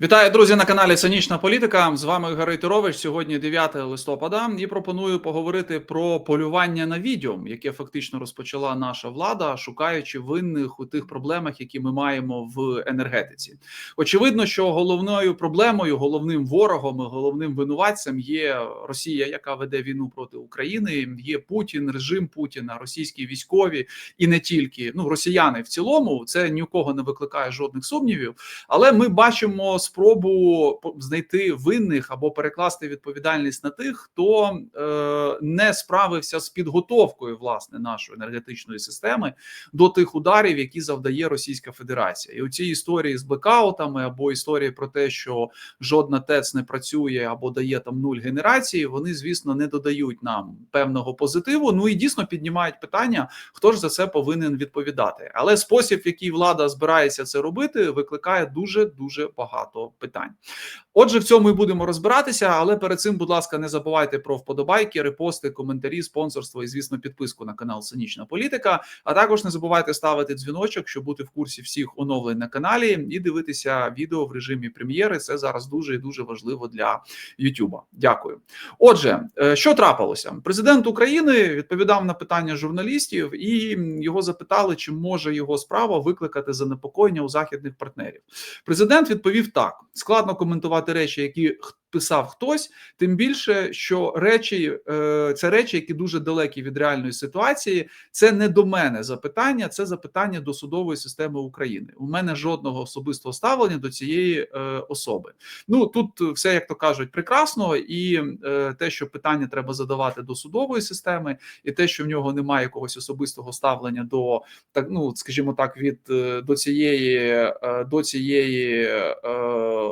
Вітаю, друзі, на каналі Цинічна Політика. З вами Ігор Рейтерович. Сьогодні 9 листопада, і пропоную поговорити про полювання на відьом, яке фактично розпочала наша влада, шукаючи винних у тих проблемах, які ми маємо в енергетиці. Очевидно, що головною проблемою, головним ворогом, головним винуватцем є Росія, яка веде війну проти України. Є Путін, режим Путіна, російські військові і не тільки ну росіяни в цілому. Це ні у кого не викликає жодних сумнівів. Але ми бачимо спробу знайти винних або перекласти відповідальність на тих, хто е, не справився з підготовкою власне нашої енергетичної системи до тих ударів, які завдає Російська Федерація, і у цій історії з блекаутами або історії про те, що жодна ТЕЦ не працює або дає там нуль генерації, вони звісно не додають нам певного позитиву. Ну і дійсно піднімають питання, хто ж за це повинен відповідати. Але спосіб, в який влада збирається це робити, викликає дуже дуже багато питань. Отже, в цьому і будемо розбиратися. Але перед цим, будь ласка, не забувайте про вподобайки, репости, коментарі, спонсорство і, звісно, підписку на канал Цинічна Політика. А також не забувайте ставити дзвіночок, щоб бути в курсі всіх оновлень на каналі і дивитися відео в режимі прем'єри. Це зараз дуже і дуже важливо для Ютуба. Дякую. Отже, е, що трапилося? Президент України відповідав на питання журналістів, і його запитали, чи може його справа викликати занепокоєння у західних партнерів. Президент відповів так: складно коментувати речі, які писав хтось, тим більше, що речі е, це речі, які дуже далекі від реальної ситуації. Це не до мене запитання, це запитання до судової системи України. У мене жодного особистого ставлення до цієї е, особи. Ну тут все як то кажуть, прекрасно, і е, те, що питання треба задавати до судової системи, і те, що в нього немає якогось особистого ставлення до так, ну скажімо так, від до цієї до цієї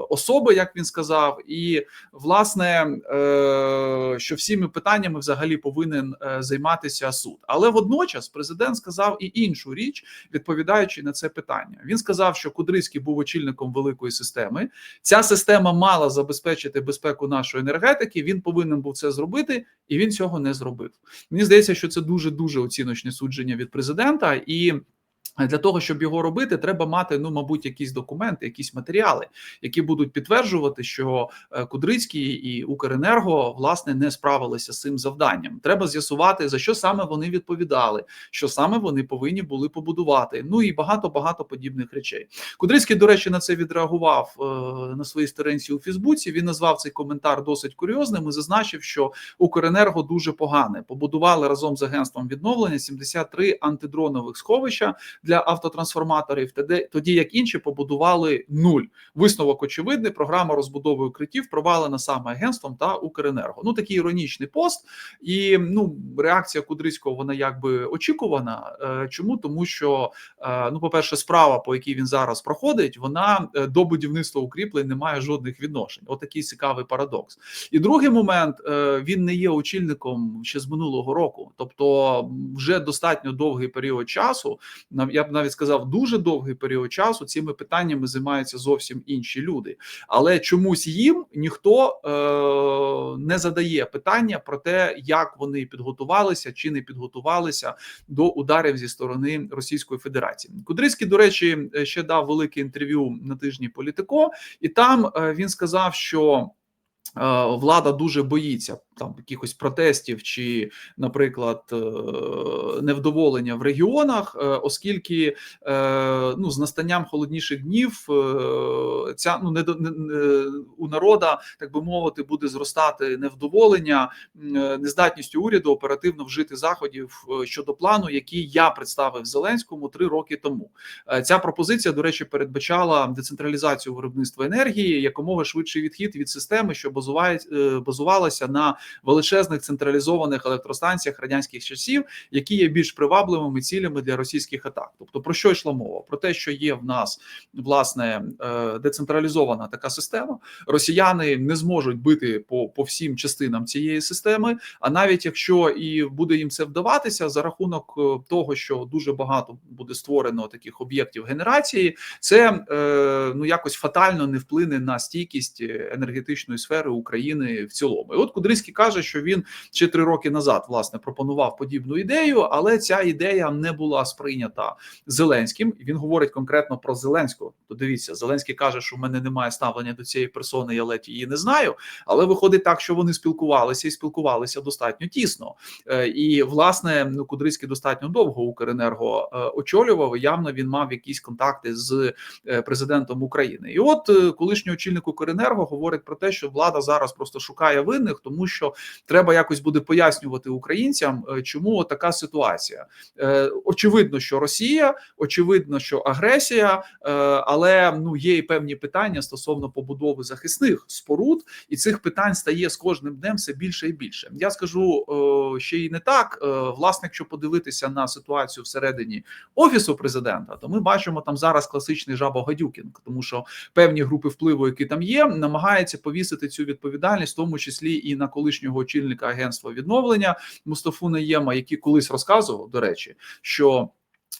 особи, як він сказав, і власне, е, що всіми питаннями взагалі повинен е, займатися суд. Але водночас президент сказав і іншу річ, відповідаючи на це питання. Він сказав, що Кудрицький був очільником великої системи. Ця система мала забезпечити безпеку нашої енергетики. Він повинен був це зробити, і він цього не зробив. Мені здається, що це дуже дуже оціночне судження від президента і. Для того щоб його робити, треба мати ну, мабуть, якісь документи, якісь матеріали, які будуть підтверджувати, що е, Кудрицький і Укренерго власне не справилися з цим завданням. Треба з'ясувати за що саме вони відповідали, що саме вони повинні були побудувати. Ну і багато багато подібних речей. Кудрицький, до речі, на це відреагував е, на своїй сторінці у Фейсбуці. Він назвав цей коментар досить курйозним і зазначив, що Укренерго дуже погане. Побудували разом з агентством відновлення 73 антидронових сховища для автотрансформаторів, тоді як інші побудували нуль. Висновок очевидний. Програма розбудови укриттів провалена саме агентством та Укренерго. Ну такий іронічний пост, і ну реакція Кудрицького вона якби очікувана. Е, чому тому, що е, ну, по перше, справа, по якій він зараз проходить, вона е, до будівництва укріплень не має жодних відношень. Отакий цікавий парадокс. І другий момент він не є очільником ще з минулого року, тобто вже достатньо довгий період часу. Я б навіть сказав, дуже довгий період часу цими питаннями займаються зовсім інші люди, але чомусь їм ніхто е, не задає питання про те, як вони підготувалися чи не підготувалися до ударів зі сторони Російської Федерації. Кудрицький, до речі, ще дав велике інтерв'ю на тижні Політико, і там е, він сказав, що. Е, влада дуже боїться там якихось протестів чи, наприклад, е, невдоволення в регіонах, е, оскільки ну з настанням холодніших днів ця ну не, не у народа, так би мовити, буде зростати невдоволення, нездатністю уряду оперативно вжити заходів щодо плану, який я представив Зеленському три роки тому. Ця пропозиція, до речі, передбачала децентралізацію виробництва енергії, якомога швидший відхід від системи, що базувалася на величезних централізованих електростанціях радянських часів, які є більш привабливими цілями для російських атак. Тобто про що йшла мова? Про те, що є в нас власне е, децентралізована така система, росіяни не зможуть бити по, по всім частинам цієї системи. А навіть якщо і буде їм це вдаватися за рахунок е, того, що дуже багато буде створено таких об'єктів генерації, це е, ну якось фатально не вплине на стійкість енергетичної сфери України в цілому. І от Кудрицький Каже, що він ще три роки назад власне пропонував подібну ідею, але ця ідея не була сприйнята Зеленським. Він говорить конкретно про Зеленського. То дивіться, Зеленський каже, що в мене немає ставлення до цієї персони, я ледь її не знаю. Але виходить так, що вони спілкувалися і спілкувалися достатньо тісно. Е, І власне ну Кудрицький достатньо довго Укренерго е, очолював. Явно він мав якісь контакти з е, президентом України. І от колишній очільник Укренерго говорить про те, що влада зараз просто шукає винних, тому що треба якось буде пояснювати українцям, е, чому така ситуація. Е, Очевидно, що Росія, очевидно, що агресія, е, але ну є і певні питання стосовно побудови захисних споруд, і цих питань стає з кожним днем все більше і більше. Я скажу ще й не так. Власне, якщо подивитися на ситуацію всередині офісу президента, то ми бачимо там зараз класичний жабо-гадюкінг, тому що певні групи впливу, які там є, намагаються повісити цю відповідальність, в тому числі і на колишнього очільника агентства відновлення Мустафу Наєма, який колись розказував, до речі, що.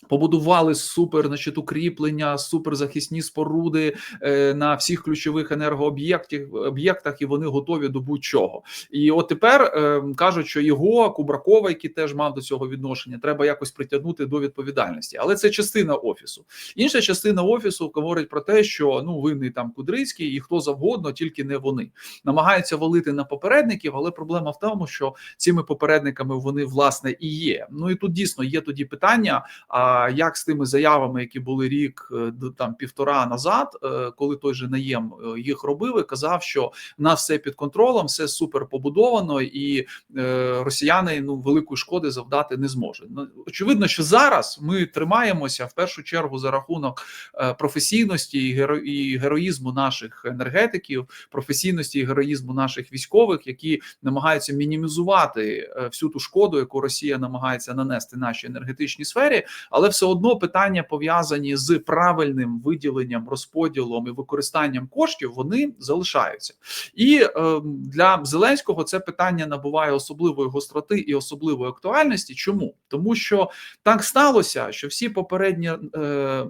Побудували супер, значить, укріплення, суперзахисні споруди е, на всіх ключових енергооб'єктів об'єктах, і вони готові до будь-чого. І от тепер е, кажуть, що його Кубракова, який теж мав до цього відношення, треба якось притягнути до відповідальності. Але це частина офісу. Інша частина офісу говорить про те, що ну винний там Кудрицький і хто завгодно, тільки не вони намагаються валити на попередників. Але проблема в тому, що цими попередниками вони власне і є. Ну і тут дійсно є тоді питання. А як з тими заявами, які були рік е, там півтора назад, е, коли той же наєм е, їх робив, і казав, що в нас все під контролем, все супер побудовано, і росіяни ну великої шкоди завдати не зможуть. Ну, очевидно, що зараз ми тримаємося в першу чергу за рахунок професійності і, геро, героїзму наших енергетиків, професійності і героїзму наших військових, які намагаються мінімізувати всю ту шкоду, яку Росія намагається нанести нашій енергетичній сфері, але все одно питання пов'язані з правильним виділенням, розподілом і використанням коштів, вони залишаються. І е, для Зеленського це питання набуває особливої гостроти і особливої актуальності. Чому тому, що так сталося, що всі попередні е, е,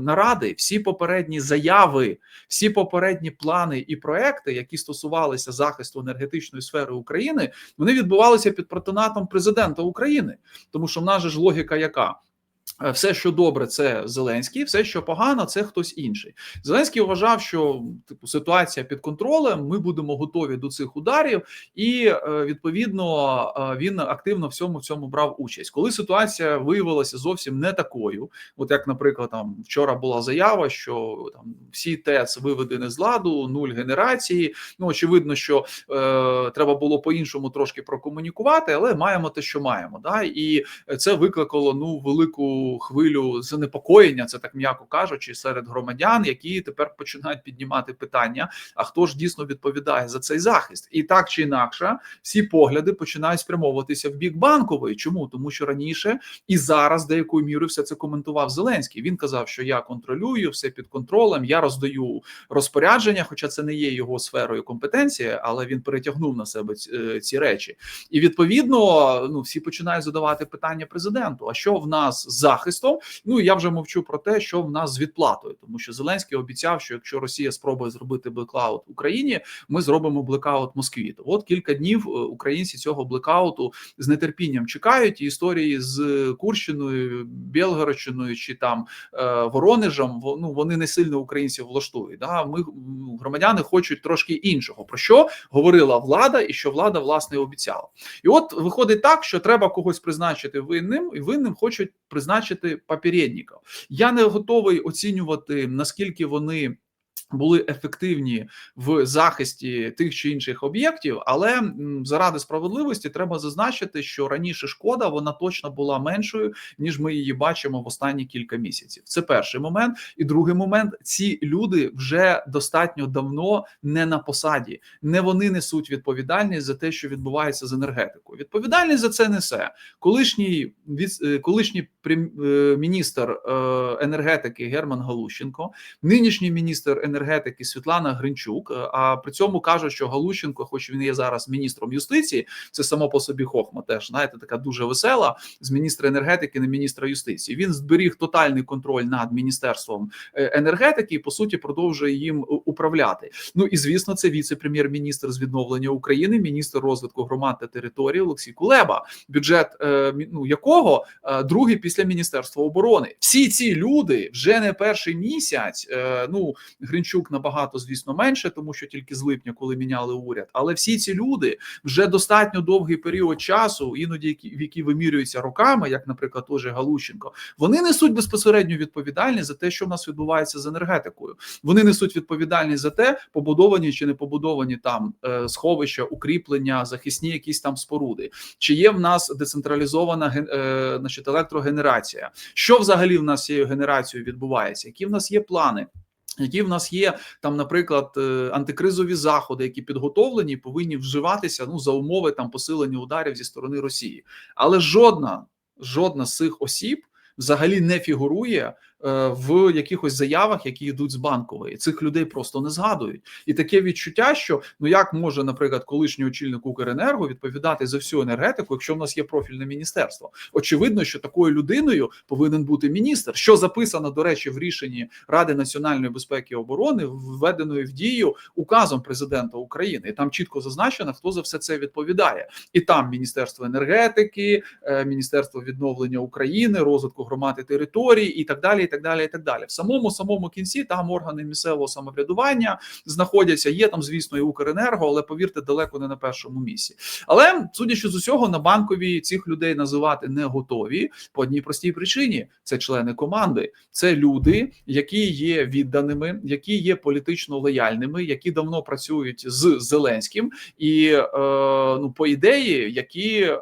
наради, всі попередні заяви, всі попередні плани і проекти, які стосувалися захисту енергетичної сфери України, вони відбувалися під патронатом президента України, тому що в нас же ж логіка яка. Е, Все, що добре, це Зеленський, все, що погано, це хтось інший. Зеленський вважав, що типу ситуація під контролем. Ми будемо готові до цих ударів, і е, відповідно е, він активно в цьому в цьому брав участь. Коли ситуація виявилася зовсім не такою, от як, наприклад, там вчора була заява, що там всі ТЕЦ виведені з ладу, нуль генерації. Ну очевидно, що е, треба було по-іншому трошки прокомунікувати, але маємо те, що маємо. Да? І це викликало ну велику хвилю занепокоєння, це так м'яко кажучи, серед громадян, які тепер починають піднімати питання: а хто ж дійсно відповідає за цей захист? І так чи інакше, всі погляди починають спрямовуватися в бік банкової. Чому тому, що раніше і зараз деякою мірою все це коментував Зеленський. Він казав, що я контролюю все під контролем, я роздаю розпорядження, хоча це не є його сферою компетенції, але він перетягнув на себе ці, е, речі. І відповідно, ну всі починають задавати питання президенту: а що в нас з захистом? Ну я вже мовчу про те, що в нас з відплатою, тому що Зеленський обіцяв, що якщо Росія спробує зробити блекаут Україні, ми зробимо блекаут Москві. То от кілька днів е, українці цього блекауту з нетерпінням чекають. І історії з Курщиною, Білгородщиною чи там е, Воронежем, во- ну вони не сильно українців влаштують. Да? Ми громадяни хочуть трошки іншого. Про що говорила влада, і що влада власне обіцяла. І от виходить так, що треба когось призначити винним, і винним хочуть призначити попередників. Я не готовий оцінювати наскільки вони. Були ефективні в захисті тих чи інших об'єктів, але заради справедливості треба зазначити, що раніше шкода вона точно була меншою ніж ми її бачимо в останні кілька місяців. Це перший момент. І другий момент: ці люди вже достатньо давно не на посаді, не вони несуть відповідальність за те, що відбувається з енергетикою. Відповідальність за це несе колишній від е, колишній е, міністр е, енергетики Герман Галущенко, нинішній міністр енергетики енергетики Світлана Гринчук. е, А при цьому каже, що Галущенко, хоч він є зараз міністром юстиції, це само по собі хохма. Теж знаєте, така дуже весела з міністра енергетики на міністра юстиції. Він зберіг тотальний контроль над міністерством е, енергетики і по суті продовжує їм управляти. Ну і звісно, це віце-прем'єр-міністр з відновлення України, міністр розвитку громад та території Олексій Кулеба, бюджет е, ну, якого другий після міністерства оборони. Всі ці люди вже не перший місяць. Ну Гринчук набагато, звісно, менше, тому що тільки з липня, коли міняли уряд. Але всі ці люди вже достатньо довгий період часу, іноді в які вимірюються роками, як, наприклад, же Галущенко, вони несуть безпосередню відповідальність за те, що в нас відбувається з енергетикою. Вони несуть відповідальність за те, побудовані чи не побудовані там е, сховища, укріплення, захисні якісь там споруди. Чи є в нас децентралізована е, значить, електрогенерація? Що взагалі в нас цією генерацією відбувається? Які в нас є плани? Які в нас є там, наприклад, е, антикризові заходи, які підготовлені, повинні вживатися ну за умови там посилення ударів зі сторони Росії, але жодна жодна з цих осіб взагалі не фігурує в якихось заявах, які йдуть з банкової. Цих людей просто не згадують. І таке відчуття, що ну як може, наприклад, колишній очільник Укренерго відповідати за всю енергетику, якщо в нас є профільне міністерство. Очевидно, що такою людиною повинен бути міністр, що записано, до речі, в рішенні Ради національної безпеки і оборони, введеної в дію указом президента України. І там чітко зазначено, хто за все це відповідає. І там Міністерство енергетики, е, Міністерство відновлення України, розвитку громад і територій, і так далі. Так далі. І так далі. В самому самому кінці там органи місцевого самоврядування знаходяться. Є там, звісно, і Укренерго, але повірте, далеко не на першому місці. Але судячи з усього, на банковій цих людей називати не готові по одній простій причині: це члени команди, це люди, які є відданими, які є політично лояльними, які давно працюють з Зеленським, і е, ну по ідеї, які е,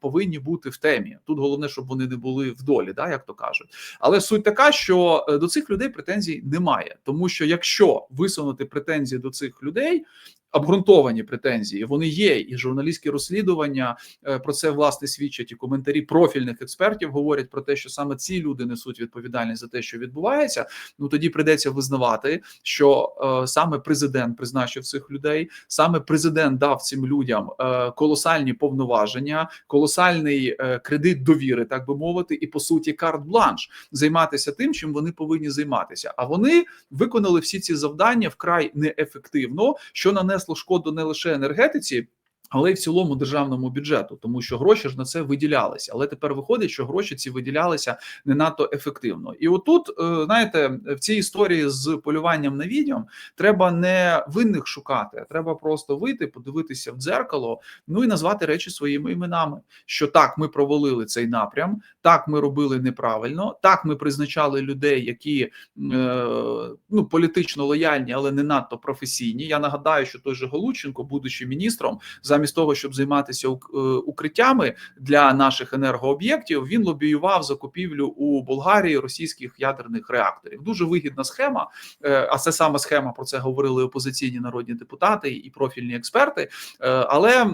повинні бути в темі. Тут головне, щоб вони не були в долі, да, як то кажуть. Але суть така, що е, до цих людей претензій немає, тому що якщо висунути претензії до цих людей. Обґрунтовані претензії вони є, і журналістські розслідування е, про це власне свідчать. І коментарі профільних експертів говорять про те, що саме ці люди несуть відповідальність за те, що відбувається. Ну тоді прийдеться визнавати, що е, саме президент призначив цих людей, саме президент дав цим людям е, колосальні повноваження, колосальний е, кредит довіри, так би мовити, і по суті карт-бланш займатися тим, чим вони повинні займатися. А вони виконали всі ці завдання вкрай неефективно, що нанесло шкоду не лише енергетиці. Але й в цілому державному бюджету, тому що гроші ж на це виділялися. Але тепер виходить, що гроші ці виділялися не надто ефективно. І отут, е, знаєте, в цій історії з полюванням на відьом треба не винних шукати, а треба просто вийти, подивитися в дзеркало, ну і назвати речі своїми іменами. Що так, ми провалили цей напрям, так ми робили неправильно, так ми призначали людей, які е, ну політично лояльні, але не надто професійні. Я нагадаю, що той же Голученко, будучи міністром, замість того, щоб займатися е, укриттями для наших енергооб'єктів, він лобіював закупівлю у Болгарії російських ядерних реакторів. Дуже вигідна схема. е, А це саме схема про це говорили опозиційні народні депутати і профільні експерти. Е, Але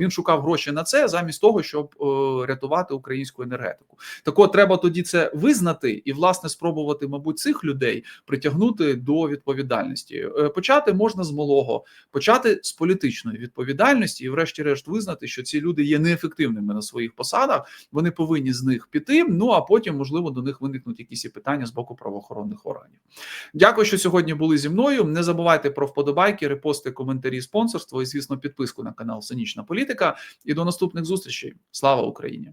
він шукав гроші на це замість того, щоб рятувати українську енергетику. Так от треба тоді це визнати і власне спробувати, мабуть, цих людей притягнути до відповідальності. Почати можна з малого, почати з політичної відповідальності, і, врешті-решт, визнати, що ці люди є неефективними на своїх посадах. Вони повинні з них піти. Ну а потім, можливо, до них виникнуть якісь і питання з боку правоохоронних органів. Дякую, що сьогодні були зі мною. Не забувайте про вподобайки, репости, коментарі, спонсорство і, звісно, підписку на канал Синічна Політика. І до наступних зустрічей. Слава Україні!